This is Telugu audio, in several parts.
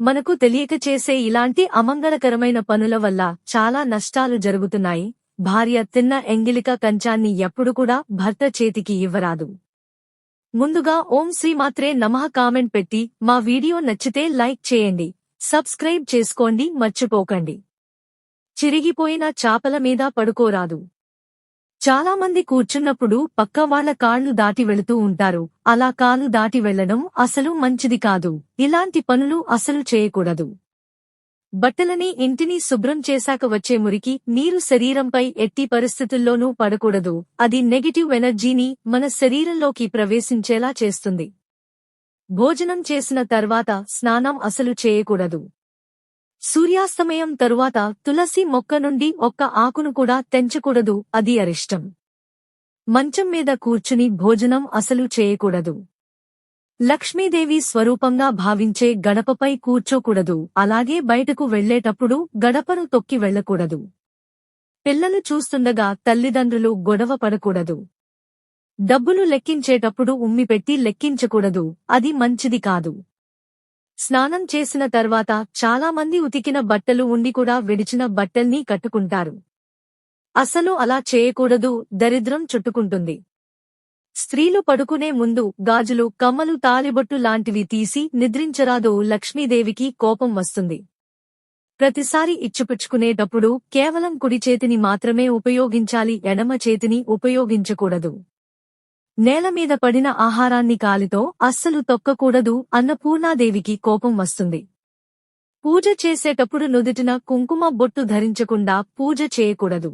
మనకు తెలియక చేసే ఇలాంటి అమంగళకరమైన పనుల వల్ల చాలా నష్టాలు జరుగుతున్నాయి. భార్య తిన్న ఎంగిలిక కంచాన్ని ఎప్పుడు కూడా భర్త చేతికి ఇవ్వరాదు. ముందుగా ఓం శ్రీ మాత్రే నమః కామెంట్ పెట్టి మా వీడియో నచ్చితే లైక్ చేయండి. సబ్స్క్రైబ్ చేసుకోండి మర్చిపోకండి. చిరిగిపోయిన చాపల మీద పడుకోరాదు. చాలా మంది కూర్చున్నప్పుడు పక్క వాళ్ళ కాళ్ళు దాటి వెళుతూ ఉంటారు. అలా కాలు దాటి వెళ్ళడం అసలు మంచిది కాదు. ఇలాంటి పనులు అసలు చేయకూడదు. బట్టలని ఇంటిని శుభ్రం చేశాక వచ్చే మురికి నీరు శరీరంపై ఎట్టి పరిస్థితుల్లోనూ పడకూడదు. అది నెగిటివ్ ఎనర్జీని మన శరీరంలోకి ప్రవేశించేలా చేస్తుంది. భోజనం చేసిన తర్వాత స్నానం అసలు చేయకూడదు. సూర్యాస్తమయం తరువాత తులసి మొక్క నుండి ఒక్క ఆకును కూడా తెంచకూడదు అది అరిష్టం. మంచం మీద కూర్చుని భోజనం అసలు చేయకూడదు. లక్ష్మీదేవి స్వరూపంగా భావించే గడపపై కూర్చోకూడదు అలాగే బయటకు వెళ్ళేటప్పుడు గడపను తొక్కి వెళ్ళకూడదు పిల్లలు చూస్తుండగా తల్లిదండ్రులు గొడవ పడకూడదు. డబ్బులు లెక్కించేటప్పుడు ఉమ్మిపెట్టి లెక్కించకూడదు అది మంచిది కాదు. స్నానం చేసిన తర్వాత చాలా మంది ఉతికిన బట్టలు ఉండి కూడా విడిచిన బట్టల్ని కట్టుకుంటారు. అసలు అలా చేయకూడదు దరిద్రం చుట్టుకుంటుంది. స్త్రీలు పడుకునే ముందు గాజులు కమ్మలు తాలిబొట్టు లాంటివి తీసి నిద్రించరాదో లక్ష్మీదేవికి కోపం వస్తుంది. ప్రతిసారి ఇచ్చిపుచ్చుకునేటప్పుడు కేవలం కుడి చేతిని మాత్రమే ఉపయోగించాలి ఎడమ చేతిని ఉపయోగించకూడదు. నేల మీద పడిన ఆహారాన్ని కాలితో అస్సలు తొక్కకూడదు అన్నపూర్ణాదేవికి కోపం వస్తుంది. పూజ చేసేటప్పుడు నుదిటిన కుంకుమ బొట్టు ధరించకుండా పూజ చేయకూడదు.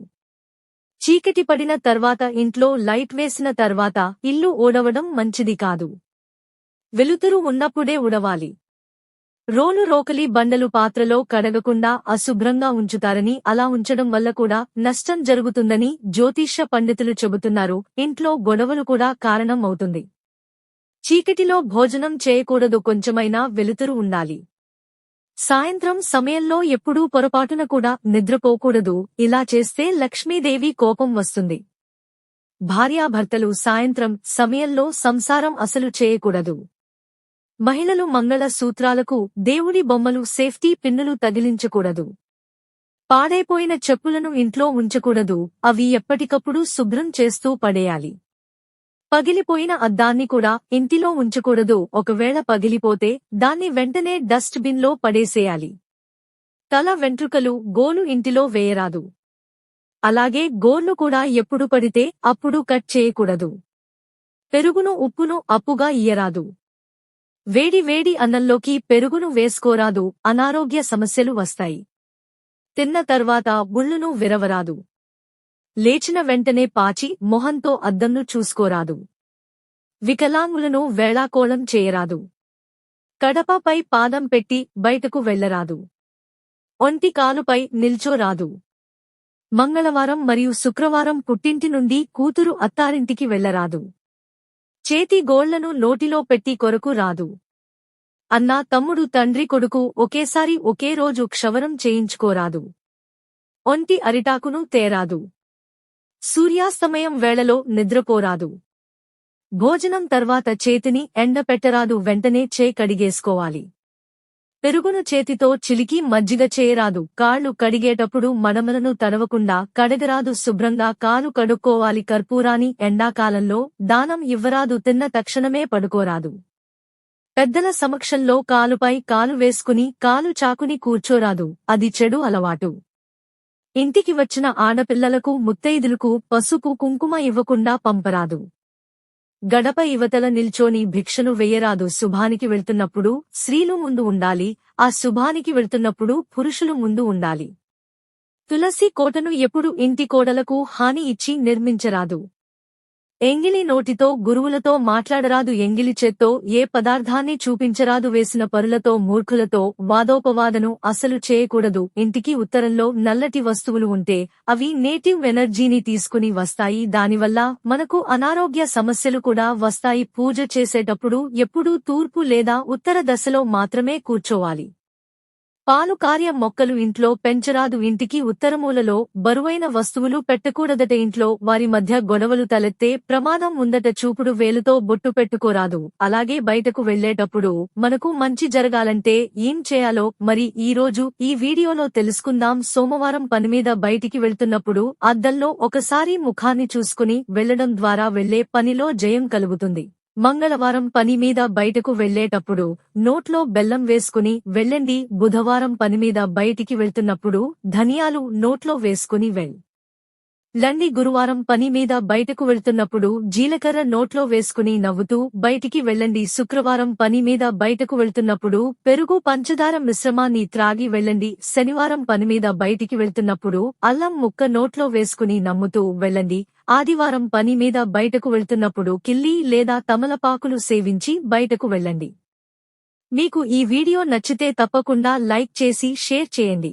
చీకటి పడిన తర్వాత ఇంట్లో లైట్ వేసిన తర్వాత ఇల్లు ఊడవడం మంచిది కాదు. వెలుతురు ఉన్నప్పుడే ఉడవాలి రోలు రోకలి బండలు పాత్రలో కడగకుండా అశుభ్రంగా ఉంచుతారని అలా ఉంచడం వల్ల కూడా నష్టం జరుగుతుందని జ్యోతిష్య పండితులు చెబుతున్నారు. ఇంట్లో గొడవలు కూడా కారణం అవుతుంది. చీకటిలో భోజనం చేయకూడదు కొంచెమైనా వెలుతురు ఉండాలి. సాయంత్రం సమయంలో ఎప్పుడూ పొరపాటున కూడా నిద్రపోకూడదు. ఇలా చేస్తే లక్ష్మీదేవి కోపం వస్తుంది. భార్యాభర్తలు సాయంత్రం సమయంలో సంసారం అసలు చేయకూడదు. మహిళలు మంగళ సూత్రాలకు దేవుడి బొమ్మలు సేఫ్టీ పిన్నులు తగిలించకూడదు. పాడైపోయిన చెప్పులను ఇంట్లో ఉంచకూడదు. అవి ఎప్పటికప్పుడు శుభ్రం చేస్తూ పడేయాలి. పగిలిపోయిన అద్దాన్ని కూడా ఇంటిలో ఉంచకూడదు. ఒకవేళ పగిలిపోతే దాన్ని వెంటనే డస్ట్ బిన్లో పడేసేయాలి. తల వెంట్రుకలు గోలు ఇంటిలో వేయరాదు. అలాగే గోర్లు కూడా ఎప్పుడు పడితే అప్పుడు కట్ చేయకూడదు. పెరుగును ఉప్పును అప్పుగా ఇయ్యరాదు. వేడి వేడి అన్నంలోకి పెరుగును వేసుకోరాదు అనారోగ్య సమస్యలు వస్తాయి. తిన్న తర్వాత బుళ్ళును విరవరాదు. లేచిన వెంటనే పాచి మొహంతో అద్దంను చూసుకోరాదు. వికలాంగులను వేళాకోళం చేయరాదు. కడపపై పాదం పెట్టి బయటకు వెళ్ళరాదు ఒంటి కాలుపై నిల్చోరాదు. మంగళవారం మరియు శుక్రవారం పుట్టింటి నుండి కూతురు అత్తారింటికి వెళ్ళరాదు చేతి గోళ్ళను నోటిలో పెట్టి కొరకు రాదు. అన్నా తమ్ముడు తండ్రి కొడుకు ఒకేసారి ఒకే రోజు క్షవరం చేయించుకోరాదు. ఒంటి అరిటాకును తేరాదు. సూర్యాస్తమయం వేళలో నిద్రపోరాదు. భోజనం తర్వాత చేతిని ఎండపెట్టరాదు వెంటనే చే కడిగేసుకోవాలి పెరుగును చేతితో చిలికి మజ్జిగ చేయరాదు. కాళ్ళు కడిగేటప్పుడు మడమలను తడవకుండా కడగరాదు శుభ్రంగా కాలు కడుక్కోవాలి. కర్పూరాని ఎండాకాలంలో దానం ఇవ్వరాదు. తిన్న తక్షణమే పడుకోరాదు. పెద్దల సమక్షంలో కాలుపై కాలు వేసుకుని కాలు చాకుని కూర్చోరాదు. అది చెడు అలవాటు. ఇంటికి వచ్చిన ఆడపిల్లలకు ముత్తైదులకు పసుపు కుంకుమ ఇవ్వకుండా పంపరాదు. గడప ఇవతల నిల్చోని భిక్షను వెయ్యరాదు శుభానికి వెళ్తున్నప్పుడు స్త్రీలు ముందు ఉండాలి ఆ శుభానికి వెళ్తున్నప్పుడు పురుషులు ముందు ఉండాలి. తులసి కోటను ఎప్పుడు ఇంటి కోడలకు హాని ఇచ్చి నిర్మించరాదు. ఎంగిలి నోటితో గురువులతో మాట్లాడరాదు ఎంగిలి చేత్తో ఏ పదార్థాన్ని చూపించరాదు వేసిన పరులతో మూర్ఖులతో వాదోపవాదను అసలు చేయకూడదు. ఇంటికి ఉత్తరంలో నల్లటి వస్తువులు ఉంటే అవి నేటివ్ ఎనర్జీని తీసుకుని వస్తాయి. దానివల్ల మనకు అనారోగ్య సమస్యలు కూడా వస్తాయి. పూజ చేసేటప్పుడు ఎప్పుడూ తూర్పు లేదా ఉత్తర దశలో మాత్రమే కూర్చోవాలి. పాలుకార్యం మొక్కలు ఇంట్లో పెంచరాదు ఇంటికి ఉత్తరమూలలో బరువైన వస్తువులు పెట్టకూడదట. ఇంట్లో వారి మధ్య గొడవలు తలెత్తే ప్రమాదం ఉందట. చూపుడు వేలుతో బొట్టు పెట్టుకోరాదు. అలాగే బయటకు వెళ్ళేటప్పుడు మనకు మంచి జరగాలంటే ఏం చేయాలో మరి ఈ రోజు ఈ వీడియోలో తెలుసుకుందాం. సోమవారం పనిమీద బయటికి వెళ్తున్నప్పుడు అద్దంలో ఒకసారి ముఖాన్ని చూసుకుని వెళ్ళడం ద్వారా వెళ్ళే పనిలో జయం కలుగుతుంది. మంగళవారం పని మీద బయటకు వెళ్ళేటప్పుడు నోట్లో బెల్లం వేసుకుని వెళ్ళండి. బుధవారం పనిమీద బయటికి వెళ్తున్నప్పుడు ధనియాలు నోట్లో వేసుకుని వెళ్ లండి గురువారం పని మీద బయటకు వెళ్తున్నప్పుడు జీలకర్ర నోట్లో వేసుకుని నవ్వుతూ బయటికి వెళ్ళండి. శుక్రవారం పని మీద బయటకు వెళ్తున్నప్పుడు పెరుగు పంచదార మిశ్రమాన్ని త్రాగి వెళ్ళండి. శనివారం పని మీద బయటికి వెళ్తున్నప్పుడు అల్లం ముక్క నోట్లో వేసుకుని నమ్ముతూ వెళ్ళండి. ఆదివారం పని మీద బయటకు వెళ్తున్నప్పుడు కిల్లి లేదా తమలపాకులు సేవించి బయటకు వెళ్ళండి. మీకు ఈ వీడియో నచ్చితే తప్పకుండా లైక్ చేసి షేర్ చేయండి.